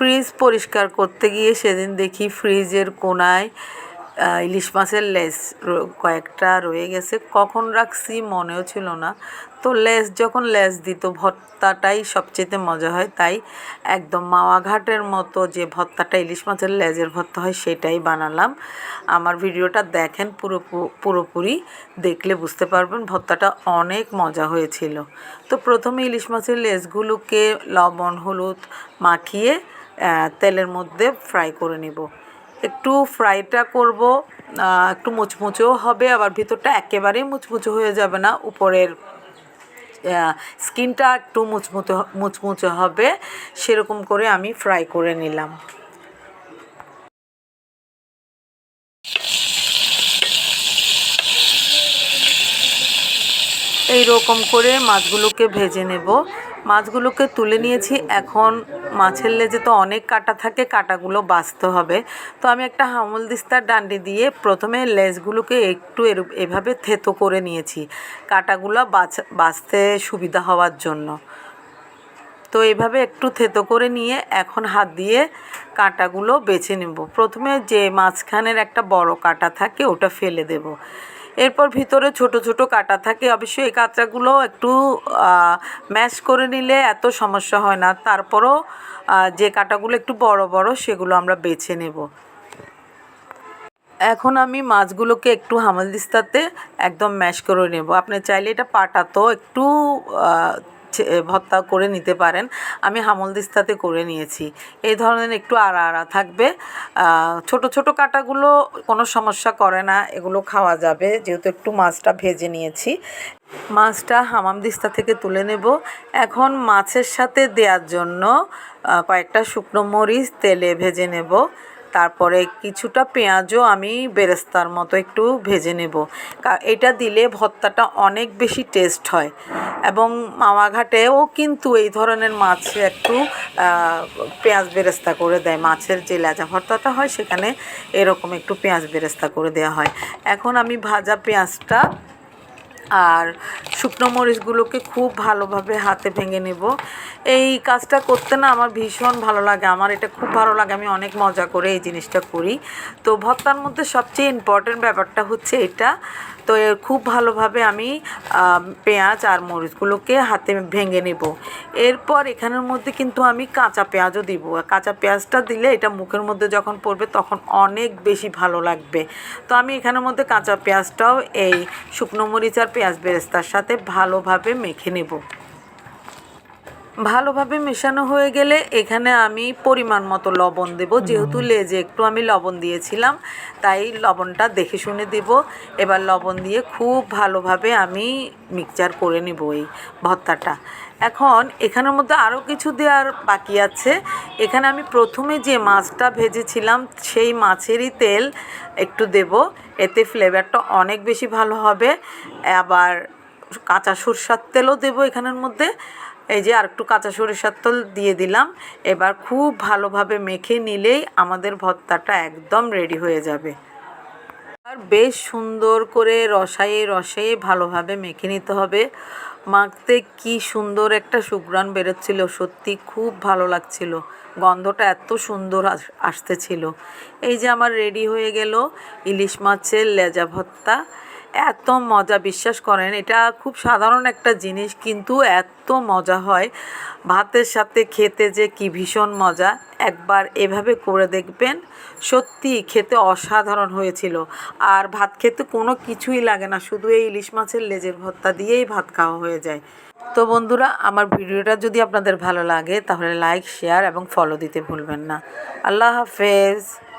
Fridge পরিষ্কার করতে গিয়ে সেদিন দেখি ফ্রিজের কোনায় ইলিশ মাছের লেস কয়েকটা রয়ে গেছে। কখন রাখছি মনেও ছিল না। তো লেস যখন লেস দিত, ভর্তাটাই সবচেয়ে মজা হয়। তাই একদম মাওয়া ঘাটের মতো যে ভর্তাটা ইলিশ মাছের লেজের ভর্তা হয়, সেটাই বানালাম। আমার ভিডিওটা দেখেন পুরো পুরোপুরি। দেখলে বুঝতে পারবেন ভর্তাটা অনেক মজা হয়েছিল। তো প্রথমে ইলিশ মাছের লেজগুলোকে লবণ, হলুদ মাখিয়ে তেলের মধ্যে ফ্রাই করে নিব। একটু ফ্রাইটা করব একটু মুচমুচেও হবে, আবার ভিতরটা একেবারেই মুচমুচে হয়ে যাবে না। উপরের স্কিনটা একটু মুচমুচে মুচমুচে হবে, সেরকম করে আমি ফ্রাই করে নিলাম। এই রকম করে মাছগুলোকে ভেজে নেব। মাছগুলোকে তুলে নিয়েছি। এখন মাছের লেজে তো অনেক কাটা থাকে, কাটাগুলো বাছতে হবে। তো আমি একটা হামল দিস্তার ডান্ডি দিয়ে প্রথমে লেজগুলোকে একটু এভাবে থেতো করে নিয়েছি, কাটাগুলো বাছ বাছতে সুবিধা হওয়ার জন্য। তো এভাবে একটু থেতো করে নিয়ে এখন হাত দিয়ে কাঁটাগুলো বেছে নেব। প্রথমে যে মাঝখানের একটা বড় কাঁটা থাকে, ওটা ফেলে দেব। এরপর ভিতরে ছোট ছোট কাটা থাকে। অবশ্যই এই কাঁটাগুলো একটু ম্যাশ করে নিলে এত সমস্যা হয় না। তারপরও যে কাঁটাগুলো একটু বড় বড় সেগুলো আমরা বেছে নেব। এখন আমি মাছগুলোকে একটু হামালদিস্তাতে একদম ম্যাশ করে নেব। আপনি চাইলে এটা পাটাতো একটু ভর্তা করে নিতে পারেন। আমি হামলদিস্তাতে করে নিয়েছি। এই ধরনের একটু আড়া আড়া থাকবে ছোট ছোট কাটাগুলো কোনো সমস্যা করে না, এগুলো খাওয়া যাবে। যেহেতু একটু মাছটা ভেজে নিয়েছি। মাছটা হামাম দিস্তা থেকে তুলে নেব। এখন মাছের সাথে দেওয়ার জন্য কয়েকটা শুকনো মরিচ তেলে ভেজে নেব। তারপরে কিছুটা পেঁয়াজও আমি বেরেস্তার মতো একটু ভেজে নেব। এটা দিলে ভর্তাটা অনেক বেশি টেস্ট হয়। এবং মামাঘাটেও কিন্তু এই ধরনের মাছ একটু পেঁয়াজ বেরেস্তা করে দেয়। মাছের যে লেজা ভর্তাটা হয় সেখানে এরকম একটু পেঁয়াজ বেরেস্তা করে দেওয়া হয়। এখন আমি ভাজা পেঁয়াজটা আর শুকনো মরিচগুলোকে খুব ভালোভাবে হাতে ভেঙে নেব। এই কাজটা করতে না আমার ভীষণ ভালো লাগে। আমার এটা খুব ভালো লাগে। আমি অনেক মজা করে এই জিনিসটা করি। তো ভর্তার মধ্যে সবচেয়ে ইম্পর্টেন্ট ব্যাপারটা হচ্ছে এটা। তো খুব ভালোভাবে আমি পেঁয়াজ আর মরিচগুলোকে হাতে ভেঙে নেব। এরপর এখানের মধ্যে কিন্তু আমি কাঁচা পেঁয়াজও দিব। কাঁচা পেঁয়াজটা দিলে এটা মুখের মধ্যে যখন পড়বে তখন অনেক বেশি ভালো লাগবে। তো আমি এখানের মধ্যে কাঁচা পেঁয়াজটাও এই শুকনো মরিচ আর পেঁয়াজ বেরেস্তার সাথে ভালোভাবে মেখে নেব। ভালোভাবে মেশানো হয়ে গেলে এখানে আমি পরিমাণ মতো লবণ দেব। যেহেতু লেজে একটু আমি লবণ দিয়েছিলাম তাই লবণটা দেখে শুনে দেব। এবার লবণ দিয়ে খুব ভালোভাবে আমি মিক্সচার করে নেব এই ভর্তাটা। এখন এখানের মধ্যে আরও কিছু দেওয়ার বাকি আছে। এখানে আমি প্রথমে যে মাছটা ভেজেছিলাম সেই মাছেরই তেল একটু দেব। এতে ফ্লেভারটা অনেক বেশি ভালো হবে। আবার কাঁচা সরষার তেলও দেবো এখানের মধ্যে। এই যে আর একটু কাঁচা সরিষার তেল দিয়ে দিলাম। এবার খুব ভালোভাবে মেখে নিলেই আমাদের ভর্তাটা একদম রেডি হয়ে যাবে। আর বেশ সুন্দর করে রসায়ে রসায়ে ভালোভাবে মেখে নিতে হবে। মাখতে কি সুন্দর একটা সুগ্রাণ বেরোচ্ছিল, সত্যি খুব ভালো লাগছিল। গন্ধটা এত সুন্দর আস- আসতেছিল। এই যে আমার রেডি হয়ে গেল ইলিশ মাছের লেজা ভর্তা। এত মজা, বিশ্বাস করেন, এটা খুব সাধারণ একটা জিনিস, কিন্তু এত মজা হয়। ভাতের সাথে খেতে যে কি ভীষণ মজা। একবার এভাবে করে দেখবেন, সত্যি খেতে অসাধারণ হয়েছিল। আর ভাত খেতে কোনো কিছুই লাগে না, শুধু এই ইলিশ মাছের লেজের ভর্তা দিয়েই ভাত খাওয়া হয়ে যায়। তো বন্ধুরা, আমার ভিডিওটা যদি আপনাদের ভালো লাগে, তাহলে লাইক শেয়ার এবং ফলো দিতে ভুলবেন না। আল্লাহ হাফেজ।